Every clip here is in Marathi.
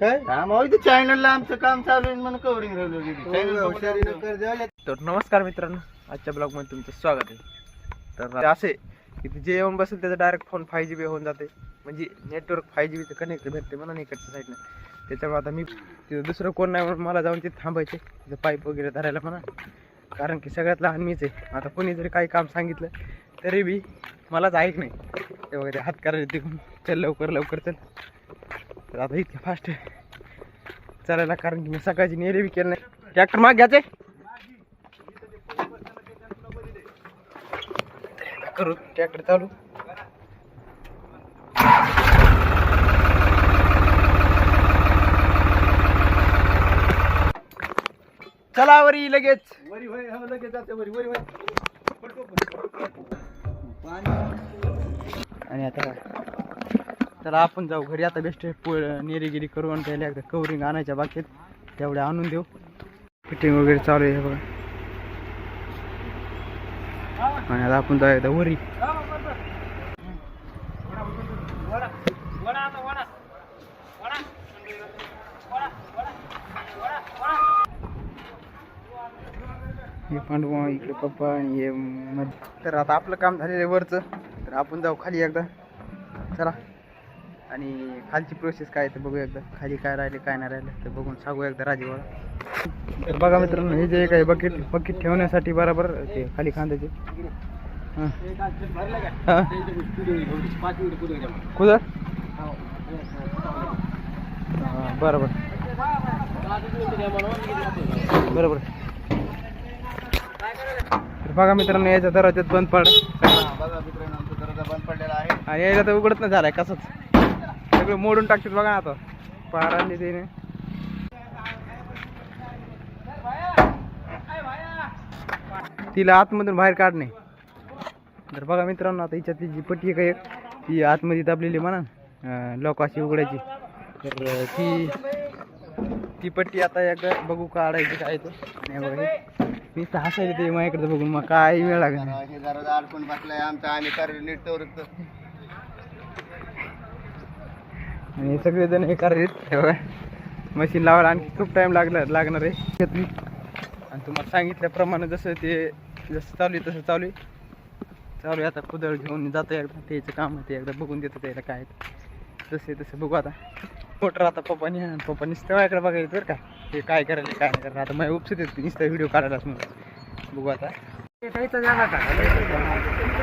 काय? काम होय चॅनलला आमचं काम चालू आहे म्हणून कव्हरिंग राहिलो हुशारीनं कर द्यायला. तर नमस्कार मित्रांनो आजच्या ब्लॉगमध्ये तुमचं स्वागत आहे. तर असे की ते जे येऊन बसेल त्याचा direct phone five G B होऊन जाते. म्हणजे नेटवर्क फाय जी बीचं कनेक्ट भेटते म्हणून इकडच्या साईडनं त्याच्यामुळे आता मी तिथं दुसरं कोण नाही म्हणून मला जाऊन तिथे थांबायचे तिथं पाईप वगैरे धरायला म्हणा. कारण की सगळ्यात लहान मीच आहे. आता कोणी जरी काही काम सांगितलं तरी बी मलाच ऐक नाही. ते वगैरे हात करायचे तिकडून चल लवकर लवकर चल. तर आता इतके फास्ट चालायला कारण की मी सकाळची नेरे बी केलं नाही. ट्रॅक्टर माग घ्यायचे करू ट्रॅक्टर चालू. चला वरी लगेच. वरी होय, हो, लगेच जाते वरी, वरी होय. आणि आता चला आपण जाऊ घरी. आता बेस्ट नेरीगिरी करू आणि त्याला एकदा कवरिंग आणायच्या बाकीत तेवढ्या आणून देऊ. फिटिंग वगैरे चालू आहे बघा. आणि आता आपण जाऊ एकदा वरी. हे पांडवा इकडे पप्पा आणि हे मध- तर आता आपलं काम झालेलं आहे वरचं. तर आपण जाऊ खाली एकदा. चला. आणि खालची प्रोसेस काय आहे ते बघू एकदा. खाली काय राहिले काय नाही राहिलं तर बघून सांगू एकदा राजीवाला. तर बघा मित्रांनो हे जे काही बकेट बकेट ठेवण्यासाठी बरोबर ते खाली खांद्याचे. कुदर हां? बरोबर. बरोबर. तर बघा मित्रांनो याच्या दरवाज्यात बंद पड बघा मित्रांनो आमचा दरवाजा बंद पडलेला आहे. आणि यायला तर उघडत नाही झालाय कसंच. सगळं मोडून टाकतात बघा आता. पारांनी ते तिला आतमधून बाहेर काढणे. तर बघा मित्रांनो आता हिच्यातली जी पट्टी आहे का एक ती आतमध्ये दाबलेली म्हणा. लोक अशी उघडायची. तर ती ती पट्टी आता एकदा बघू काढायची काय तर नाही बघा हे. मी हसायला ते माझ्याकडे बघून. मग काय वेळ लागणार? आमचा आम्ही नीट आणि सगळेजण हे करायचे. मशीन लावायला आणखी खूप टाईम लागला लागणार आहे. घेतली आणि तुम्हाला सांगितल्याप्रमाणे जसं ते जसं चालू आहे तसं चालू आहे. चालू आहे आता कुदळ घेऊन जातो एकदा त्याचं काम आहे ते एकदा बघून देतो त्याला काय आहे. तसं बघू आता. मोटर आता पप्पानी आणि पप्पानी तेव्हाकडे बघायचं बरं का. ते काय करायला काय नाही करायला आता माझ्या उपसत येते नुसतं व्हिडिओ काढायलाच म्हणून. बघू आता.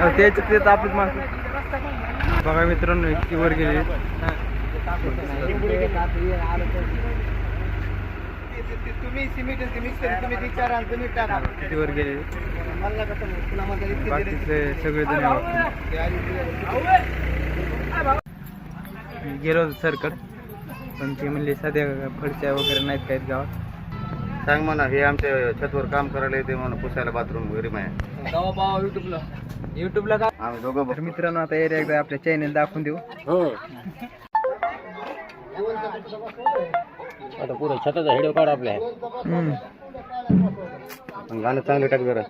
हो, त्याच्यात ते तर आपलीच माणसं बघा मित्रांनो इतकी वर गेली. तुम्ही सिमेंट मिक्स करून तुम्ही विचारा आणि तुम्ही टाका किती वर गेले? मला कसं पुन्हा. बाकीचे सरकड पण ते म्हणले सध्या फडच्या वगैरे नाहीत काहीत गावात. सांग म्हणा हे आमच्या छतवर काम करायला येते म्हणून पुसायला बाथरूम घरी माया युट्यूबला. युट्यूबला का? आम्ही दोघं तर मित्रांनो आता एरिया एकदा आपल्या चॅनल दाखवून देऊ. आता पुढे छताचा हेडिओ काढ आपल्या. हम्म. गाणं चांगलं टाक जरा.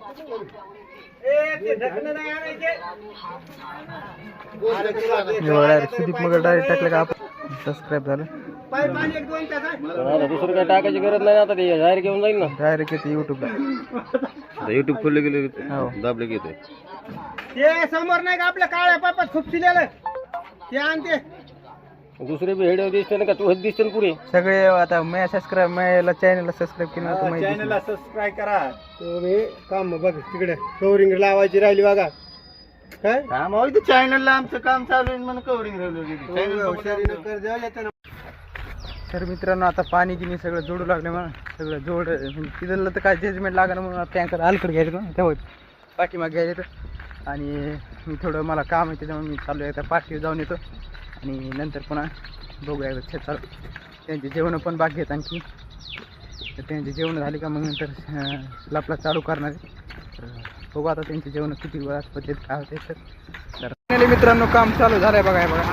सुदीप मगर डायरेक्ट टाकलं का आपण सबस्क्राईब झालं. दुसरं काय टाकायची गरज नाही आता ते जाहीर घेऊन जाईल ना. डायरेक्ट येते युट्यूबला आता युट्यूब खोलले गेले हो. दाबले की येते ते समोर नाही का आपल्या काळ्या पापात खुपसिलेलं ते आणते दुसरे बी हेडिओ दिसते ना का? तू दिसते ना पुढे. सगळे आता मी सबस्क्राईब माझ्या चॅनलला सबस्क्राईब केलं तर माहिती चॅनलला सबस्क्राईब करा. तुम्ही काम बघ तिकडे. कवरिंग लावायची राहिली बघा. काय? काम होय चॅनलला आमचं काम चालू आहे म्हणून कव्हरिंग राहिलो येतं ना. तर मित्रांनो आता पाणी गिनी सगळं जोडू लागले मला सगळं जोड म्हणजे तिथलं तर काय जजमेंट लागणार म्हणून टँकर अलीकडे घ्यायचं ना तेव्हा पाठीमागे घ्यायला येतं आणि मी थोडं मला काम आहे त्याच्यामुळे मी चालू आहे पाठीवर जाऊन येतो. आणि नंतर पुन्हा बघूया एकदा चालू. त्यांचे जेवणं पण बाकी आहेत आणखी. तर त्यांचे जेवणं झाले का मग नंतर लपला लापला चालू करणार तर बघू आता त्यांचे जेवण किती वेळात पद्धत काय होते तर. तर मित्रांनो काम चालू झालं आहे बघा. बघा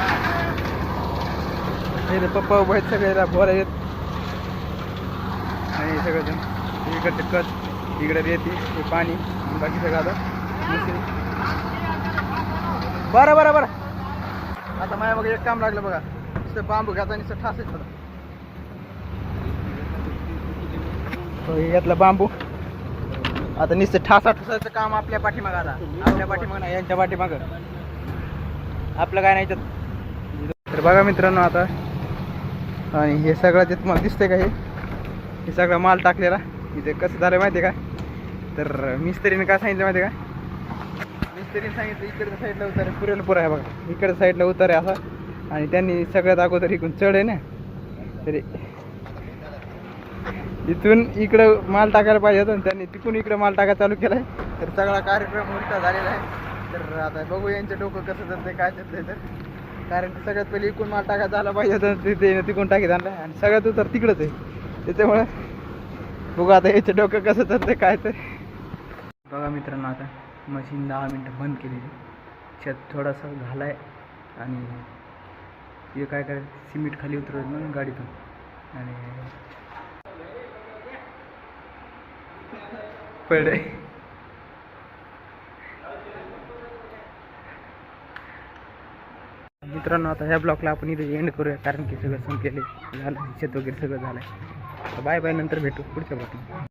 पप्पा उभा आहेत सगळे बोला येत. आणि सगळं इकडचं कच इकडे रेती पाणी बाकी सगळं आता बरं बरं बरं. आता माझ्या बघा एक काम लागलं बघा. नुसतं बांबू घ्यायचा नुसतं ठास यातला हो, बांबू. आता निस्त ठासा ठुसायचं काम आपल्या पाठीमाग आता. आपल्या पाठीमाग नाही यांच्या पाठीमाग. आपलं काय नाही त्यात तर बघा मित्रांनो आता. आणि हे सगळं जे तुम्हाला दिसतंय का हे? हे सगळा माल टाकलेला. इथे कसं झालं माहिती का? तर मिस्त्रीने का सांगितलं माहिती का? मिस्त्रीने सांगितलं इकडच्या साईडला उतार पुरेल पुरा आहे बघा. इकडच्या साईडला उतारे असा. आणि त्यांनी सगळ्यात अगोदर इकडून चढ आहे ना. तरी इथून इकडं माल टाकायला पाहिजे होतं आणि त्यांनी तिकडून इकडं माल टाकायला चालू केला आहे तर सगळा कार्यक्रम उलटा झालेला आहे. तर आता बघू यांचं डोकं कसं चालतंय काय चालतंय तर. कारण की सगळ्यात पहिले इकडून माल टाकायचा झाला पाहिजे होतं तिथे तिकडून टाकीत आणलं. आणि सगळ्यात उतर तिकडंच आहे. त्याच्यामुळे बघू आता याचं डोकं कसं चालतंय काय तर. बघा मित्रांनो आता. मशीन दहा मिनटं बंद केलेली. छत थोडासा झाला आहे आणि हे काय करायचं सिमेंट खाली उतरवलं ना गाडीतून. आणि पडे. मित्रांनो आता ह्या ब्लॉकला आपण इथे एंड करूया कारण की सगळं संपलेले झालं शेत वगैरे सगळं झालं आहे बाय बाय नंतर भेटू पुढच्या ब्लॉकला.